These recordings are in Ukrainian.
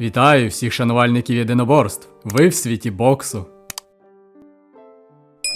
Вітаю всіх шанувальників єдиноборств. Ви в світі боксу.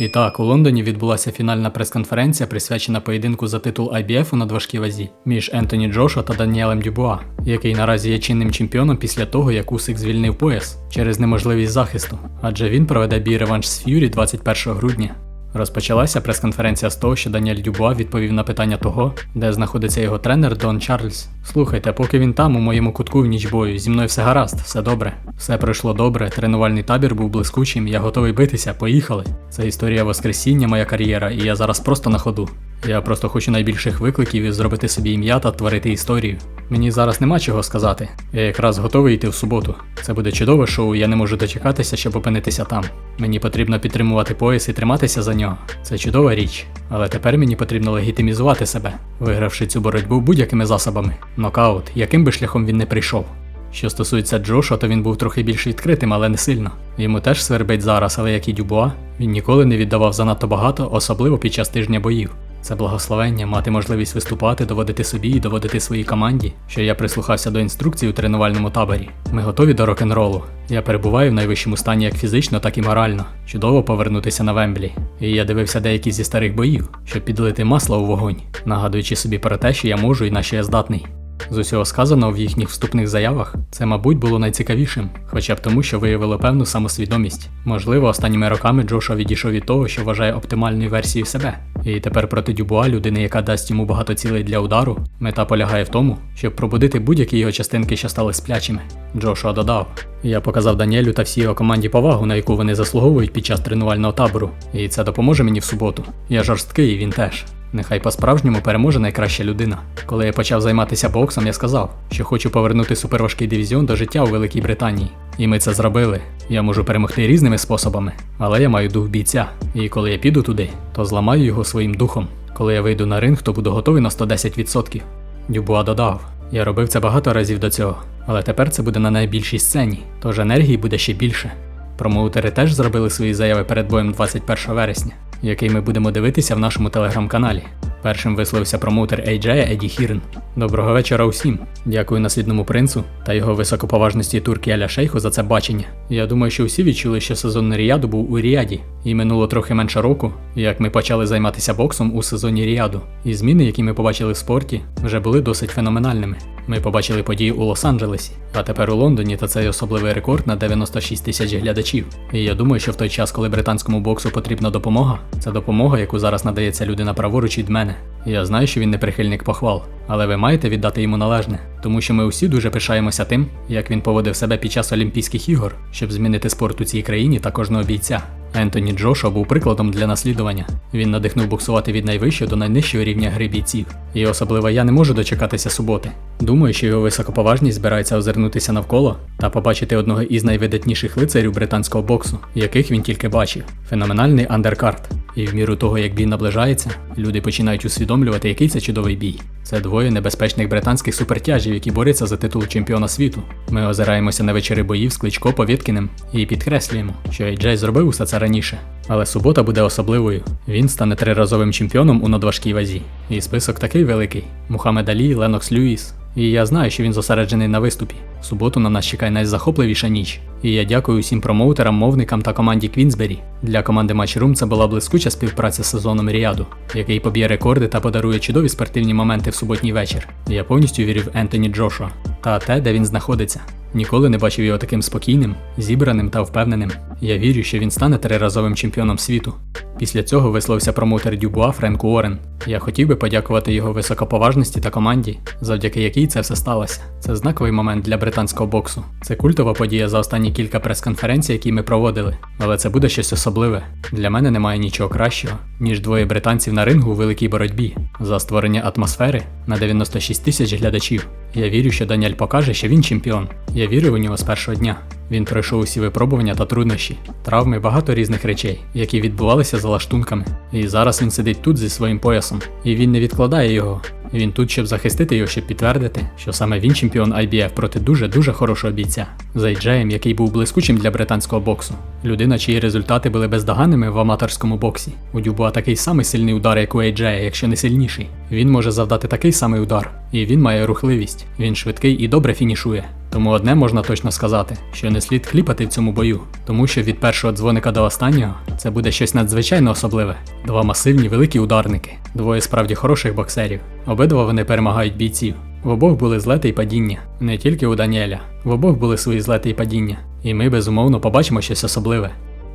І так, у Лондоні відбулася фінальна прес-конференція, присвячена поєдинку за титул IBF у надважкій вазі між Ентоні Джошуа та Даніелем Дюбуа, який наразі є чинним чемпіоном після того, як Усик звільнив пояс через неможливість захисту, адже він проведе бій реванш з Ф'юрі 21 грудня. Розпочалася прес-конференція з того, що Даніель Дюбуа відповів на питання того, де знаходиться його тренер Дон Чарльз. Слухайте, поки він там, у моєму кутку в ніч бою, зі мною все гаразд, все добре. Все пройшло добре, тренувальний табір був блискучим, я готовий битися, поїхали. Це історія Воскресіння, моя кар'єра, і я зараз просто на ходу. Я просто хочу найбільших викликів і зробити собі ім'я та творити історію. Мені зараз нема чого сказати. Я якраз готовий йти в суботу. Це буде чудове шоу, я не можу дочекатися, щоб опинитися там. Мені потрібно підтримувати пояс і триматися за нього. Це чудова річ. Але тепер мені потрібно легітимізувати себе, вигравши цю боротьбу будь-якими засобами. Нокаут, яким би шляхом він не прийшов. Що стосується Джоша, то він був трохи більш відкритим, але не сильно. Йому теж свербить зараз, але як і Дюбуа, він ніколи не віддавав занадто багато, особливо під час тижня боїв. Це благословення мати можливість виступати, доводити собі і доводити своїй команді, що я прислухався до інструкцій у тренувальному таборі. Ми готові до рок-н-ролу. Я перебуваю в найвищому стані як фізично, так і морально. Чудово повернутися на Вемблі. І я дивився деякі зі старих боїв, щоб підлити масло у вогонь, нагадуючи собі про те, що я можу і на що я здатний. З усього сказаного в їхніх вступних заявах це, мабуть, було найцікавішим, хоча б тому, що виявило певну самосвідомість. Можливо, останніми роками Джошуа відійшов від того, що вважає оптимальною версією себе. І тепер проти Дюбуа, людини, яка дасть йому багато цілей для удару, мета полягає в тому, щоб пробудити будь-які його частинки, що стали сплячими. Джошуа додав: Я показав Даніелю та всій його команді повагу, на яку вони заслуговують під час тренувального табору, і це допоможе мені в суботу. Я жорсткий, і він теж. Нехай по-справжньому переможе найкраща людина. Коли я почав займатися боксом, я сказав, що хочу повернути суперважкий дивізіон до життя у Великій Британії. І ми це зробили. Я можу перемогти різними способами, але я маю дух бійця. І коли я піду туди, то зламаю його своїм духом. Коли я вийду на ринг, то буду готовий на 110%. Дюбуа додав: Я робив це багато разів до цього, але тепер це буде на найбільшій сцені, тож енергії буде ще більше. Промоутери теж зробили свої заяви перед боєм 21 вересня, який ми будемо дивитися в нашому телеграм-каналі. Першим висловився промоутер AJ Еді Хірн. Доброго вечора усім. Дякую наслідному принцу та його високоповажності турки Аля Шейху за це бачення. Я думаю, що всі відчули, що сезон Ріаду був у Ріаді, і минуло трохи менше року, як ми почали займатися боксом у сезоні Ріаду. І зміни, які ми побачили в спорті, вже були досить феноменальними. Ми побачили події у Лос-Анджелесі, а тепер у Лондоні, та цей особливий рекорд на 96 тисяч глядачів. І я думаю, що в той час, коли британському боксу потрібна допомога, це допомога, яку зараз надається людина праворуч від мене. Я знаю, що він не прихильник похвал, але ви маєте віддати йому належне, тому що ми усі дуже пишаємося тим, як він поводив себе під час Олімпійських ігор, щоб змінити спорт у цій країні та кожного бійця. Ентоні Джоша був прикладом для наслідування. Він надихнув буксувати від найвищого до найнижчого рівня гри бійців. І особливо я не можу дочекатися суботи. Думаю, що його високоповажність збирається озирнутися навколо та побачити одного із найвидатніших лицарів британського боксу, яких він тільки бачив. Феноменальний андеркарт. І в міру того, як бій наближається, люди починають усвідомлювати, який це чудовий бій. Це двоє небезпечних британських супертяжів, які борються за титул чемпіона світу. Ми озираємося на вечори боїв з Кличко Повіткіним і підкреслюємо, що Ейджей зробив усе це раніше. Але субота буде особливою. Він стане триразовим чемпіоном у надважкій вазі. І список такий великий: Мухаммед Алі, Ленокс Люїс. І я знаю, що він зосереджений на виступі. В суботу на нас чекає найзахопливіша ніч. І я дякую усім промоутерам, мовникам та команді Квінсбері. Для команди Matchroom це була блискуча співпраця з сезоном Ріаду, який поб'є рекорди та подарує чудові спортивні моменти в суботній вечір. Я повністю вірю в Ентоні Джошуа та те, де він знаходиться. Ніколи не бачив його таким спокійним, зібраним та впевненим. Я вірю, що він стане триразовим чемпіоном світу. Після цього висловився промоутер Дюбуа Френк Уоррен. Я хотів би подякувати його високоповажності та команді, завдяки якій це все сталося. Це знаковий момент для британського боксу. Це культова подія за останні кілька прес-конференцій, які ми проводили. Але це буде щось особливе. Для мене немає нічого кращого, ніж двоє британців на рингу у великій боротьбі за створення атмосфери на 96 тисяч глядачів. Я вірю, що Даніель покаже, що він чемпіон. Я вірю у нього з першого дня. Він пройшов усі випробування та труднощі, травми, багато різних речей, які відбувалися за лаштунками. І зараз він сидить тут зі своїм поясом, і він не відкладає його. Він тут, щоб захистити його, щоб підтвердити, що саме він чемпіон IBF проти дуже-дуже хорошого бійця. За Джеєм, який був блискучим для британського боксу. Людина, чиї результати були бездоганними в аматорському боксі. У Дюбуа такий самий сильний удар, як у Ейджея, якщо не сильніший. Він може завдати такий самий удар, і він має рухливість. Він швидкий і добре фінішує. Тому одне можна точно сказати, що не слід кліпати в цьому бою, тому що від першого дзвоника до останнього це буде щось надзвичайно особливе. Два масивні великі ударники, двоє справді хороших боксерів. Обидва вони перемагають бійців. В обох були злети й падіння, не тільки у Даніеля. В обох були свої злети й падіння. І ми безумовно побачимо щось особливе.